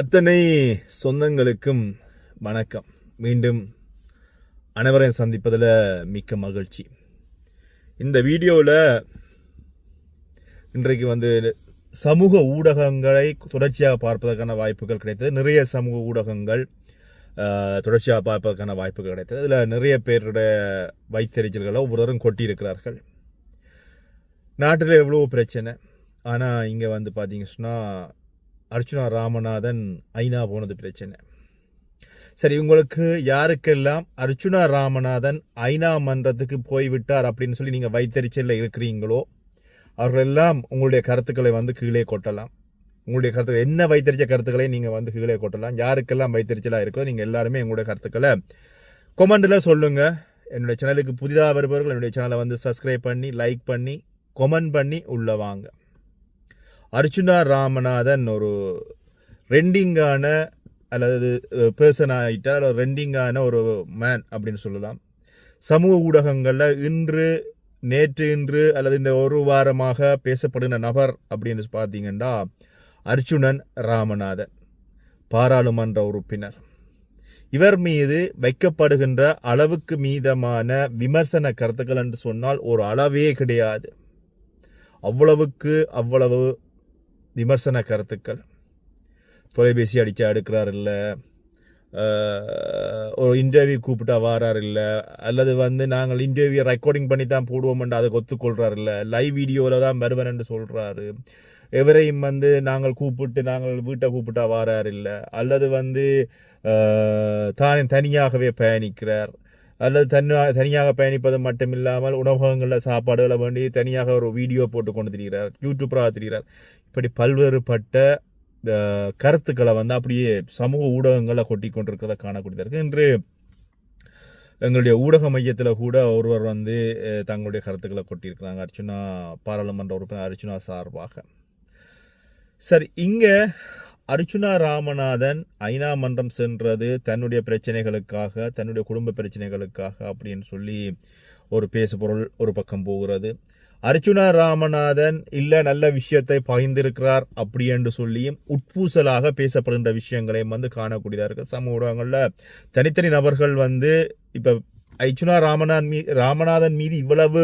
அத்தனை சொந்தங்களுக்கும் வணக்கம். மீண்டும் அனைவரையும் சந்திப்பதில் மிக்க மகிழ்ச்சி. இந்த வீடியோவில் இன்றைக்கு வந்து சமூக ஊடகங்களை தொடர்ச்சியாக பார்ப்பதற்கான வாய்ப்புகள் கிடைத்தது. நிறைய சமூக ஊடகங்கள் தொடர்ச்சியாக பார்ப்பதற்கான வாய்ப்புகள் கிடைத்தது. இதில் நிறைய பேருடைய வைத்தறிச்சல்களை ஒவ்வொருவரும் கொட்டியிருக்கிறார்கள். நாட்டில் எவ்வளோ பிரச்சனை. ஆனால் இங்கே வந்து பார்த்தீங்க சொன்னால் அர்ச்சுனா ராமநாதன் ஐநா போனது பிரச்சனை. சரி உங்களுக்கு யாருக்கெல்லாம் அர்ச்சுனா ராமநாதன் ஐநா மன்றத்துக்கு போய்விட்டார் அப்படின்னு சொல்லி நீங்கள் வைத்தறிச்சலில் இருக்கிறீங்களோ அவர்களெல்லாம் உங்களுடைய கருத்துக்களை வந்து கீழே கொட்டலாம். உங்களுடைய கருத்துக்கள் என்ன வைத்தறிச்ச கருத்துக்களை நீங்கள் வந்து கீழே கொட்டலாம்? யாருக்கெல்லாம் வைத்தறிச்சலாக இருக்கோ நீங்கள் எல்லாருமே உங்களுடைய கருத்துக்களை கொமெண்டில் சொல்லுங்கள் என்னுடைய சேனலுக்கு புதிதாக வருபவர்கள் என்னுடைய சேனலை வந்து சப்ஸ்கிரைப் பண்ணி லைக் பண்ணி கொமெண்ட் பண்ணி உள்ளே வாங்க. அர்ச்சுனா ராமநாதன் ஒரு ரெண்டிங்கான அல்லது பேர்சன் ஆகிட்டால் ஒரு ரெண்டிங்கான ஒரு மேன் அப்படின்னு சொல்லலாம். சமூக ஊடகங்களில் இன்று நேற்று இன்று அல்லது இந்த ஒரு வாரமாக பேசப்படுகிற நபர் அப்படின்னு பார்த்தீங்கன்னா அர்ச்சுனன் ராமநாதன் பாராளுமன்ற உறுப்பினர். இவர் மீது வைக்கப்படுகின்ற அளவுக்கு மீதமான விமர்சன கருத்துக்கள் என்று சொன்னால் ஒரு அளவே கிடையாது. அவ்வளவுக்கு அவ்வளவு விமர்சன கருத்துக்கள். தொலைபேசி அடித்து எடுக்கிறார் இல்லை. ஒரு இன்டர்வியூ கூப்பிட்டா வாரார் இல்லை. அல்லது வந்து நாங்கள் இன்டர்வியூ ரெக்கார்டிங் பண்ணி தான் போடுவோம்னு அதை ஒத்துக்கொள்கிறார் இல்லை. லைவ் வீடியோவில் தான் வருவன் என்று சொல்கிறாரு எவரையும் வந்து நாங்கள் கூப்பிட்டு நாங்கள் வீட்டை கூப்பிட்டா வாரார் இல்லை. அல்லது வந்து தானே தான் தனியாகவே பயணிக்கிறார். அல்லது தனியாக தனியாக பயணிப்பது மட்டும் இல்லாமல் உணவகங்களில் சாப்பாடுகளை வேண்டி தனியாக ஒரு வீடியோ போட்டு கொண்டு திரிகிறார். யூடியூப்பராக திரிகிறார். இப்படி பல்வேறுபட்ட கருத்துக்களை வந்து அப்படியே சமூக ஊடகங்களை கொட்டி கொண்டிருக்கிறத காணக்கூடியதாக இருக்குது இன்று எங்களுடைய ஊடக மையத்தில் கூட ஒருவர் வந்து தங்களுடைய கருத்துக்களை கொட்டியிருக்கிறாங்க. அர்ச்சுனா பாராளுமன்ற உறுப்பினர் அர்ச்சுனா சார்பாக. சரி இங்கே அர்ச்சுனா ராமநாதன் ஐநா மன்றம் சென்றது தன்னுடைய பிரச்சனைகளுக்காக தன்னுடைய குடும்ப பிரச்சனைகளுக்காக அப்படின்னு சொல்லி ஒரு பேசுபொருள் ஒரு பக்கம் போகிறது. அர்ச்சுனா ராமநாதன் இல்ல நல்ல விஷயத்தை பகிர்ந்திருக்கிறார் அப்படி என்று சொல்லியும் உட்பூசலாக பேசப்படுகின்ற விஷயங்களையும் வந்து காணக்கூடியதாக இருக்கு. சமூக ஊடகங்களில் தனித்தனி நபர்கள் வந்து இப்ப அர்ச்சுனா ராமநாதன் மீ ராமநாதன் மீது இவ்வளவு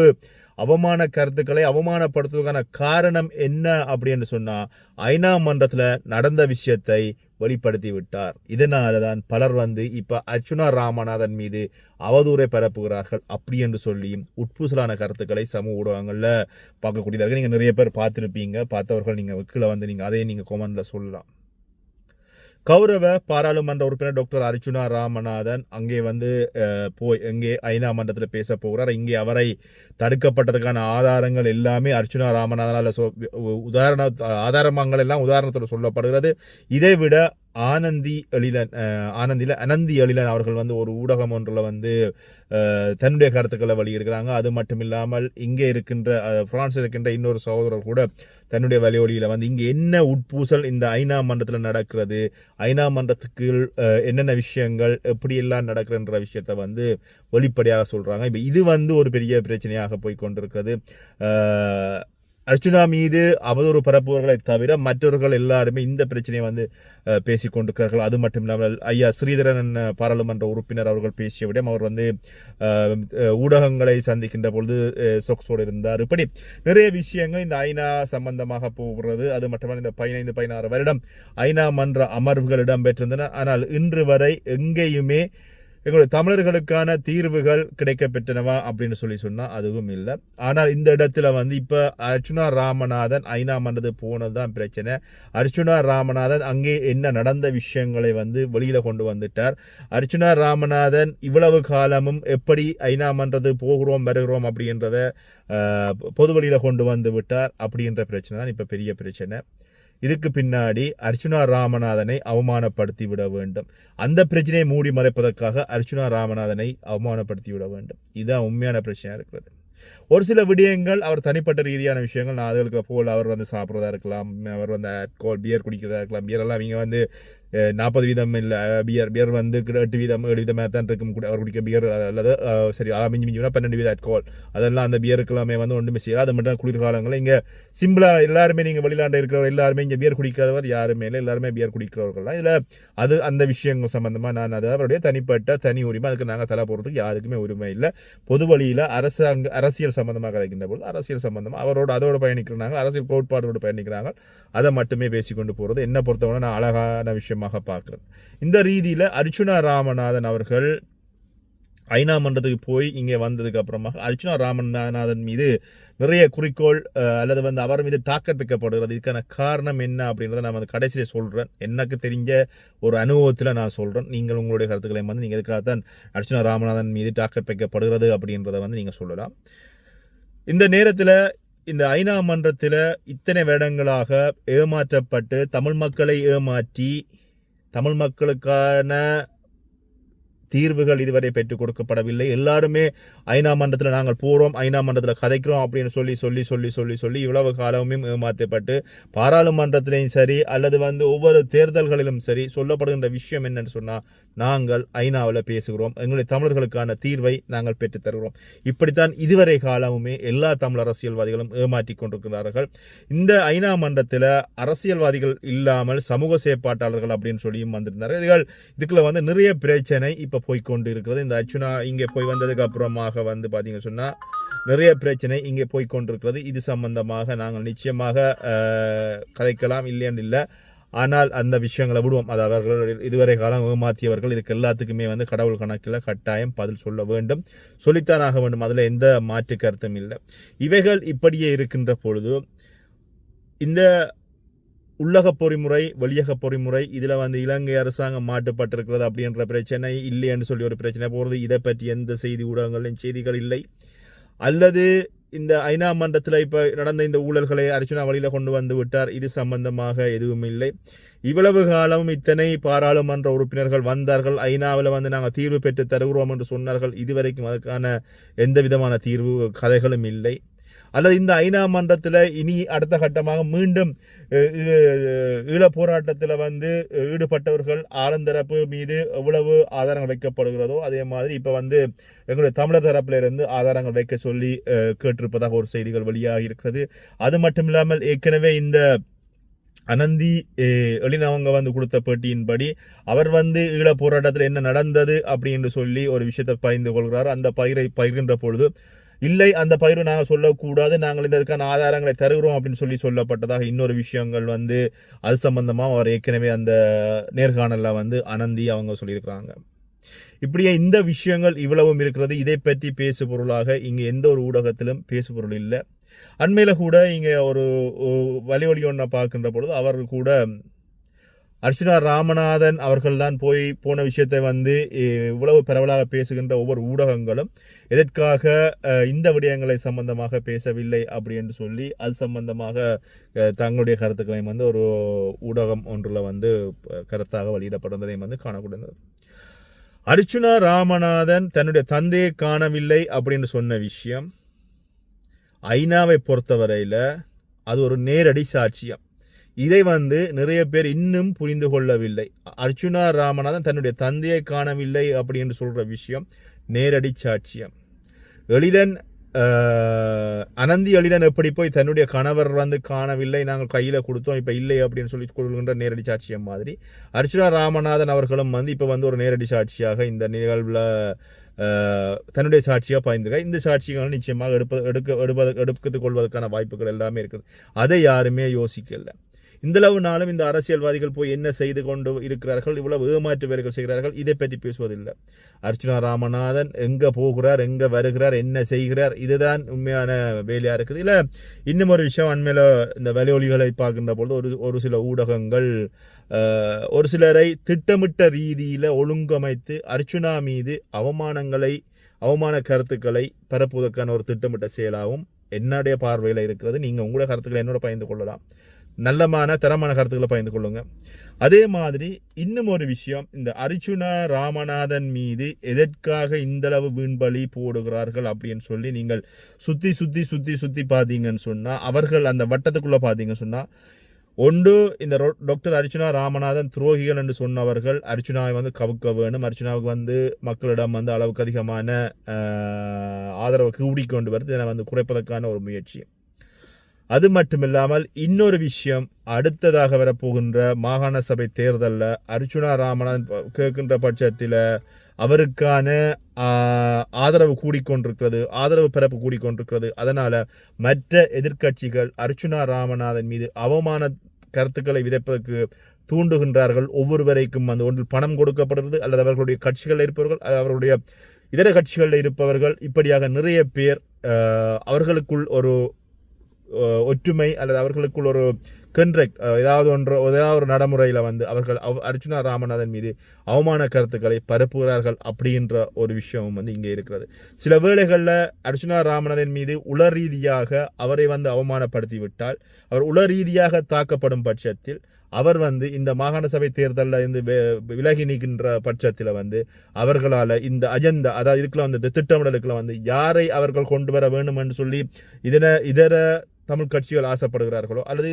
அவமான கருத்துக்களை அவமானப்படுத்துவதற்கான காரணம் என்ன அப்படின்னு சொன்னா ஐநா மன்றத்தில் நடந்த விஷயத்தை வெளிப்படுத்தி விட்டார் இதனால தான் பலர் வந்து இப்ப அர்ச்சுனா ராமநாதன் மீது அவதூறை பரப்புகிறார்கள். அப்படி என்று சொல்லியும் உட்பூசலான கருத்துக்களை சமூக ஊடகங்கள்ல பார்க்கக்கூடியதாக நீங்கள் நிறைய பேர் பார்த்துருப்பீங்க. பார்த்தவர்கள் நீங்கள் கீழே வந்து நீங்கள் அதையும் நீங்கள் கொமெண்டில் சொல்லலாம். கௌரவ பாராளுமன்ற உறுப்பினர் டாக்டர் அர்ச்சுனா ராமநாதன் அங்கே வந்து போய் இங்கே ஐநா மன்றத்தில் பேச போகிறார் இங்கே அவரை தடுக்கப்பட்டதுக்கான ஆதாரங்கள் எல்லாமே அர்ச்சுனா ராமநாதனால் சொ உதாரண ஆதாரங்கள் எல்லாம் உதாரணத்தில் சொல்லப்படுகிறது. இதை விட ஆனந்தி எழிலன் ஆனந்தியில் அனந்தி எழிலன் அவர்கள் வந்து ஒரு ஊடகம் ஒன்றில் வந்து தன்னுடைய கருத்துக்களை வெளியிடுகிறாங்க. அது மட்டும் இல்லாமல் இங்கே இருக்கின்ற அஹ், இருக்கின்ற இன்னொரு சகோதரர் கூட தன்னுடைய வலியொலியில் வந்து இங்கே என்ன உட்பூசல் இந்த ஐநா மன்றத்தில் நடக்கிறது ஐநா மன்றத்துக்கு என்னென்ன விஷயங்கள் எப்படியெல்லாம் நடக்கிறன்ற விஷயத்த வந்து வெளிப்படையாக சொல்கிறாங்க இப்போ இது வந்து ஒரு பெரிய பிரச்சனையாக போய் கொண்டிருக்கிறது. அர்ஜுனா அர்ச்சுனா மீது அவதூறு பரப்புவர்களை தவிர மற்றவர்கள் எல்லாருமே இந்த பிரச்சனையை வந்து அஹ், பேசிக் கொண்டிருக்கிறார்கள் அது மட்டும் இல்லாமல் ஐயா ஸ்ரீதரன் பாராளுமன்ற உறுப்பினர் அவர்கள் பேசிய விடம் அவர் வந்து ஊடகங்களை சந்திக்கின்ற பொழுது சொக்ஸோடு இருந்தார். இப்படி நிறைய விஷயங்கள் இந்த ஐநா சம்பந்தமாக போகிறது. அது மட்டுமல்ல இந்த பதினைந்து பதினாறு வருடம் ஐநா மன்ற அமர்வுகள் இடம்பெற்றிருந்தன. ஆனால் இன்று வரை எங்கேயுமே எங்களுடைய தமிழர்களுக்கான தீர்வுகள் கிடைக்கப்பெற்றனவா அப்படின்னு சொல்லி சொன்னால் அதுவும் இல்லை. ஆனால் இந்த இடத்துல வந்து இப்போ அர்ச்சுனா ராமநாதன் ஐநா மன்றது போனதுதான் பிரச்சனை. அர்ச்சுனா ராமநாதன் அங்கே என்ன நடந்த விஷயங்களை வந்து வெளியில் கொண்டு வந்துட்டார். அர்ச்சுனா ராமநாதன் இவ்வளவு காலமும் எப்படி ஐநா மன்றது போகிறோம் வருகிறோம் அப்படின்றத பொது வழியில் கொண்டு வந்து விட்டார் அப்படின்ற பிரச்சனை தான் இப்போ பெரிய பிரச்சனை. இதுக்கு பின்னாடி அர்ச்சுனா ராமநாதனை அவமானப்படுத்தி விட வேண்டும். அந்த பிரச்சனையை மூடி மறைப்பதற்காக அர்ச்சுனா ராமநாதனை அவமானப்படுத்தி விட வேண்டும். இதுதான் உண்மையான பிரச்சனையாக இருக்கிறது. ஒரு சில விடயங்கள் அவர் தனிப்பட்ட ரீதியான விஷயங்கள் நான் அதுகளுக்கு போல் அவர் வந்து சாப்பிட்றதா இருக்கலாம் அவர் வந்து alcohol, பியர் குடிக்கிறதா இருக்கலாம் பியர் எல்லாம் இவங்க வந்து நாற்பது வீதம் இல்லை பியர் பியர் வந்து கிட்ட எட்டு வீதம் ஏழு வீதமாக தான் இருக்கும் கூட அவர் குடிக்க பியர் அல்லது சரி ஆ, மிஞ்சி மிஞ்சி போனால் பன்னெண்டு வீதம் ஆட்கோல் அதெல்லாம் அந்த பியருக்கு எல்லாமே வந்து ஒன்றுமே செய்யாது அது மட்டும் குளிர்காலங்களில் இங்கே சிம்பிளாக எல்லாருமே நீங்கள் வெளிநாட்டில் இருக்கிறவர் எல்லாருமே இங்கே பியர் குடிக்காதவர் யாருமே இல்லை எல்லாருமே பியர் குடிக்கிறவர்கள்லாம் இதில் அது அந்த விஷயங்கள் சம்மந்தமாக நான் அது அவருடைய தனிப்பட்ட தனி உரிமை அதுக்கு நாங்கள் தலை போகிறதுக்கு யாருக்குமே உரிமை இல்லை பொது வழியில் அரசாங்க அரசியல் சம்மந்தமாக கதைக்கின்ற பொழுது அரசியல் சம்மந்தமாக அவரோட அதோட பயணிக்கிறாங்க அரசியல் கோட்பாடோடு பயணிக்கிறாங்க அதை மட்டுமே பேசிக்கொண்டு போகிறது என்ன பொறுத்தவரை நான் அழகான விஷயமாக பார்க்குறது இந்த ரீதியில் அர்ச்சுனா ராமநாதன் அவர்கள் ஐநா மன்றத்துக்கு போய் இங்கே வந்ததுக்கு அப்புறமாக அர்ச்சுனா ராமநாதன் மீது நிறைய குறிக்கோள் அல்லது வந்து அவர் மீது தாக்கம் வைக்கப்படுகிறது. இதுக்கான காரணம் என்ன அப்படின்றத நான் வந்து கடைசியில் சொல்கிறேன் எனக்கு தெரிஞ்ச ஒரு அனுபவத்தில் நான் சொல்கிறேன் நீங்கள் உங்களுடைய கருத்துக்களை வந்து நீங்கள் இதுக்காகத்தான் அர்ச்சுனா ராமநாதன் மீது தாக்கம் வைக்கப்படுகிறது அப்படின்றத வந்து நீங்கள் சொல்லலாம். இந்த நேரத்தில் இந்த ஐநா மன்றத்தில் இத்தனை வருடங்களாக ஏமாற்றப்பட்டு தமிழ் மக்களை ஏமாற்றி தமிழ் மக்களுக்கான தீர்வுகள் இதுவரை பெற்றுக் கொடுக்கப்படவில்லை. எல்லாருமே ஐநா மன்றத்தில் நாங்கள் போகிறோம் ஐநா மன்றத்தில் கதைக்கிறோம் அப்படின்னு சொல்லி சொல்லி சொல்லி சொல்லி சொல்லி இவ்வளவு காலமும் ஏமாற்றப்பட்டு பாராளுமன்றத்திலையும் சரி அல்லது வந்து ஒவ்வொரு தேர்தல்களிலும் சரி சொல்லப்படுகின்ற விஷயம் என்னன்னு சொன்னால் நாங்கள் ஐநாவில் பேசுகிறோம். எங்களுடைய தமிழர்களுக்கான தீர்வை நாங்கள் பெற்றுத்தருகிறோம் இப்படித்தான் இதுவரை காலமுமே எல்லா தமிழ் அரசியல்வாதிகளும் ஏமாற்றிக் கொண்டிருக்கிறார்கள். இந்த ஐநா மன்றத்தில் அரசியல்வாதிகள் இல்லாமல் சமூக செயற்பாட்டாளர்கள் அப்படின்னு சொல்லியும் வந்திருந்தார்கள். இதுகள் இதுக்குள்ள வந்து நிறைய பிரச்சனை இப்போ போய்க்கொண்டு இருக்கிறது இந்த அர்ச்சுனா இங்கே போய் வந்ததுக்கு அப்புறமாக வந்து பார்த்தீங்க சொன்னால் நிறைய பிரச்சனை இங்கே போய்க்கொண்டிருக்கிறது இது சம்பந்தமாக நாங்கள் நிச்சயமாக கதைக்கலாம். இல்லைன்னு இல்லை. ஆனால் அந்த விஷயங்களை விடுவோம். அது அவர்கள் இதுவரை காலம் ஏமாற்றியவர்கள். இதுக்கு எல்லாத்துக்குமே வந்து கடவுள் கணக்கில் கட்டாயம் பதில் சொல்ல வேண்டும். சொல்லித்தான் ஆக வேண்டும். அதில் எந்த மாற்று கருத்தும் இல்லை. இவைகள் இப்படியே இருக்கின்ற பொழுது இந்த உள்ளக பொறிமுறை வெளியக பொறிமுறை இதில் வந்து இலங்கை அரசாங்கம் மாட்டுப்பட்டிருக்கிறது அப்படின்ற பிரச்சனை இல்லைன்னு சொல்லி ஒரு பிரச்சனை போகிறது இதை பற்றி எந்த செய்தி ஊடகங்களின் செய்திகள் இல்லை. அல்லது இந்த ஐநா மன்றத்தில் இப்போ நடந்த இந்த ஊழல்களை அர்ச்சுனா வழியில் கொண்டு வந்து விட்டார். இது சம்பந்தமாக எதுவும் இல்லை. இவ்வளவு காலம் இத்தனை பாராளுமன்ற உறுப்பினர்கள் வந்தார்கள். ஐநாவில் வந்து நாங்கள் தீர்வு பெற்று தருகிறோம் என்று சொன்னார்கள். இதுவரைக்கும் அதுக்கான எந்த விதமான தீர்வு கதைகளும் இல்லை. அல்லது இந்த ஐநா மன்றத்தில் இனி அடுத்த கட்டமாக மீண்டும் ஈழ போராட்டத்தில் வந்து ஈடுபட்டவர்கள் ஆளுந்தரப்பு மீது எவ்வளவு ஆதாரங்கள் வைக்கப்படுகிறதோ அதே மாதிரி இப்போ வந்து எங்களுடைய தமிழர் தரப்பில் இருந்து ஆதாரங்கள் வைக்க சொல்லி கேட்டிருப்பதாக ஒரு செய்திகள் வெளியாகி இருக்கிறது. அது மட்டும் இல்லாமல் ஏற்கனவே இந்த அனந்தி அஹ், வந்து கொடுத்த பேட்டியின்படி அவர் வந்து ஈழ போராட்டத்தில் என்ன நடந்தது அப்படின்னு சொல்லி ஒரு விஷயத்தை பகிர்ந்து கொள்கிறார். அந்த பயிரை பகிர்கின்ற பொழுது இல்லை அந்த பயிரை நாங்கள் சொல்லக்கூடாது நாங்கள் இந்த ஆதாரங்களை தருகிறோம் அப்படின்னு சொல்லி சொல்லப்பட்டதாக இன்னொரு விஷயங்கள் வந்து அது சம்பந்தமாக அவர் ஏற்கனவே அந்த நேர்காணலில் வந்து அனந்தி அவங்க சொல்லியிருக்கிறாங்க. இப்படியே இந்த விஷயங்கள் இவ்வளவும் இருக்கிறது. இதை பற்றி பேசு பொருளாக இங்கே எந்த ஒரு ஊடகத்திலும் பேசு பொருள் இல்லை. அண்மையில் கூட இங்கே ஒரு வழி வழி ஒன்றை பார்க்கின்ற பொழுது அவர்கள் கூட அர்ச்சுனா ராமநாதன் அவர்கள் தான் போய் போன விஷயத்தை வந்து இவ்வளவு பரவலாக பேசுகின்ற ஒவ்வொரு ஊடகங்களும் எதற்காக இந்த விடயங்களை சம்பந்தமாக பேசவில்லை அப்படி என்று சொல்லி அது சம்பந்தமாக தங்களுடைய கருத்துக்களையும் வந்து ஒரு ஊடகம் ஒன்றில் வந்து கருத்தாக வெளியிடப்படுவதையும் வந்து காணக்கூடியது. அர்ச்சுனா ராமநாதன் தன்னுடைய தந்தையை காணவில்லை அப்படின்னு சொன்ன விஷயம் ஐநாவை பொறுத்தவரையில் அது ஒரு நேரடி சாட்சியம். இதை வந்து நிறைய பேர் இன்னும் புரிந்து கொள்ளவில்லை. அர்ச்சுனா ராமநாதன் தன்னுடைய தந்தையை காணவில்லை அப்படின்னு சொல்கிற விஷயம் நேரடி சாட்சியம். எழிலன் அனந்தி எழிலன் எப்படி போய் தன்னுடைய கணவர் வந்து காணவில்லை நாங்கள் கையில் கொடுத்தோம் இப்போ இல்லை அப்படின்னு சொல்லி கொள்கின்ற நேரடி சாட்சியம் மாதிரி. அர்ச்சுனா ராமநாதன் அவர்களும் வந்து இப்போ வந்து ஒரு நேரடி சாட்சியாக இந்த நிகழ்வில் தன்னுடைய சாட்சியாக பாய்ந்திருக்க. இந்த சாட்சிகள் நிச்சயமாக எடுப்ப எடுக்க எடுப்பது எடுத்துக் கொள்வதற்கான வாய்ப்புகள் எல்லாமே இருக்குது. அதை யாருமே யோசிக்கலை. இந்தளவு நாளும் இந்த அரசியல்வாதிகள் போய் என்ன செய்து கொண்டு இருக்கிறார்கள் இவ்வளவு ஏமாற்று வேலைகள் செய்கிறார்கள் இதை பற்றி பேசுவதில்லை. அர்ச்சுனா ராமநாதன் எங்க போகிறார் எங்க வருகிறார் என்ன செய்கிறார் இதுதான் உண்மையான வேலையா இருக்குது. இல்ல இன்னும் ஒரு விஷயம் அண்மையில இந்த வலியொலிகளை பார்க்கின்ற பொழுது ஒரு ஒரு சில ஊடகங்கள் ஒரு சிலரை திட்டமிட்ட ரீதியில ஒழுங்கமைத்து அர்ச்சுனா மீது அவமானங்களை அவமான கருத்துக்களை பரப்புவதற்கான ஒரு திட்டமிட்ட செயலாகவும் என்னுடைய பார்வையில் இருக்கிறது. நீங்கள் உங்களோட கருத்துக்களை என்னோட பகிர்ந்து கொள்ளலாம். நல்லமான தரமான கருத்துக்களை பகிர்ந்து கொள்ளுங்க. அதே மாதிரி இன்னும் ஒரு விஷயம் இந்த அர்ச்சுனா ராமநாதன் மீது எதற்காக இந்தளவு வீண்பலி போடுகிறார்கள் அப்படின்னு சொல்லி நீங்கள் சுத்தி சுத்தி சுத்தி சுத்தி பார்த்தீங்கன்னு சொன்னா அவர்கள் அந்த வட்டத்துக்குள்ள பார்த்தீங்கன்னு சொன்னா ஒன்று இந்த டாக்டர் அர்ச்சுனா ராமநாதன் துரோகிகள் என்று சொன்னவர்கள் அர்ச்சுனாவை வந்து கவுக்க வேணும் அர்ச்சுனாவுக்கு வந்து மக்களிடம் வந்து அளவுக்கு அதிகமான ஆதரவை ஆதரவை கூடிக்கொண்டு வருது. இதனை வந்து குறைப்பதற்கான ஒரு முயற்சி. அது மட்டுமில்லாமல் இன்னொரு விஷயம் அடுத்ததாக வரப்போகின்ற மாகாண சபை தேர்தலில் அர்ச்சுனா ராமநாதன் கேட்கின்ற பட்சத்தில் அவருக்கான ஆதரவு கூடிக்கொண்டிருக்கிறது ஆதரவு பிறப்பு கூடிக்கொண்டிருக்கிறது. அதனால் மற்ற எதிர்க்கட்சிகள் அர்ச்சுனா ராமநாதன் மீது அவமான கருத்துக்களை விதைப்பதற்கு தூண்டுகின்றார்கள். ஒவ்வொருவரைக்கும் அந்த ஒன்றில் பணம் கொடுக்கப்படுகிறது அல்லது அவர்களுடைய கட்சிகளில் இருப்பவர்கள் அல்லது அவர்களுடைய இதர கட்சிகளில் இருப்பவர்கள். இப்படியாக நிறைய பேர் அவர்களுக்குள் ஒரு ஒற்றுமை அல்லது அவர்களுக்குள் ஒரு கன்ட்ராக்ட் ஏதாவது ஒன்று ஏதாவது ஒரு நடைமுறையில் வந்து அவர்கள் அவ் அர்ச்சுனா ராமநாதன் மீது அவமான கருத்துக்களை பரப்புகிறார்கள் அப்படின்ற ஒரு விஷயமும் வந்து இங்கே இருக்கிறது. சில வேளைகளில் அர்ச்சுனா ராமநாதன் மீது உள ரீதியாக அவரை வந்து அவமானப்படுத்தி விட்டால் அவர் உள ரீதியாக தாக்கப்படும் பட்சத்தில் அவர் வந்து இந்த மாகாண சபை தேர்தலில் இருந்து விலகி நிற்கின்ற பட்சத்தில் வந்து அவர்களால் இந்த அஜெண்டா அதாவது இதுக்குள்ள வந்து இந்த திட்டமிடலுக்குள்ள வந்து யாரை அவர்கள் கொண்டு வர வேண்டும் என்று சொல்லி இதர இதர தமிழ் கட்சிகள் ஆசைப்படுகிறார்களோ அல்லது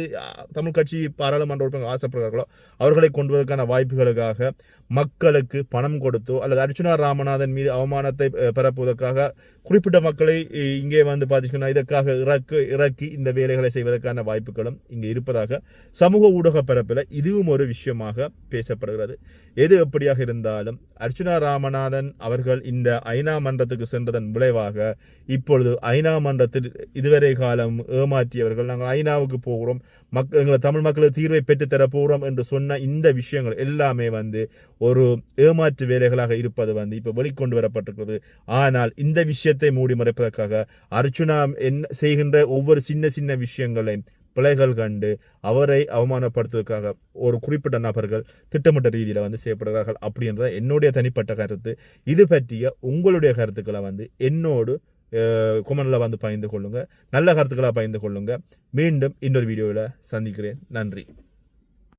தமிழ் கட்சி பாராளுமன்ற உறுப்பினர்கள் ஆசைப்படுகிறார்களோ அவர்களை கொண்டு வருவதற்கான வாய்ப்புகளுக்காக மக்களுக்கு பணம் கொடுத்தோ அல்லது அர்ச்சுனா ராமநாதன் மீது அவமானத்தை பரப்புவதற்காக குறிப்பிட்ட மக்களை இங்கே வந்து பார்த்தீங்கன்னா இதற்காக இறக்கு இறக்கி இந்த வேலைகளை செய்வதற்கான வாய்ப்புகளும் இங்கே இருப்பதாக சமூக ஊடக பரப்பில் இதுவும் ஒரு விஷயமாக பேசப்படுகிறது. எது எப்படியாக இருந்தாலும் அர்ச்சுனா ராமநாதன் அவர்கள் இந்த ஐநா மன்றத்துக்கு சென்றதன் விளைவாக இப்பொழுது ஐநா மன்றத்தில் இதுவரை காலம் ஏமாற்றியவர்கள் நாங்கள் ஐநாவுக்கு போகிறோம். மக் எங்களை தமிழ் மக்களுக்கு தீர்வை பெற்றுத்தர போகிறோம் என்று சொன்ன இந்த விஷயங்கள் எல்லாமே வந்து ஒரு ஏமாற்று வேலைகளாக இருப்பது வந்து இப்போ வெளிக்கொண்டு வரப்பட்டிருக்கிறது. ஆனால் இந்த விஷயத்தை மூடி மறைப்பதற்காக அர்ச்சுனா என்ன செய்கின்ற ஒவ்வொரு சின்ன சின்ன விஷயங்களையும் பிழைகள் கண்டு அவரை அவமானப்படுத்துவதற்காக ஒரு குறிப்பிட்ட நபர்கள் திட்டமிட்ட ரீதியில் வந்து செய்யப்படுகிறார்கள் அப்படின்றத என்னுடைய தனிப்பட்ட கருத்து. இது பற்றிய உங்களுடைய கருத்துக்களை வந்து என்னோடு கொமெண்டில் வந்து பகிர்ந்து கொள்ளுங்கள் நல்ல கருத்துக்களாக பகிர்ந்து கொள்ளுங்கள் மீண்டும் இன்னொரு வீடியோவில் சந்திக்கிறேன். நன்றி.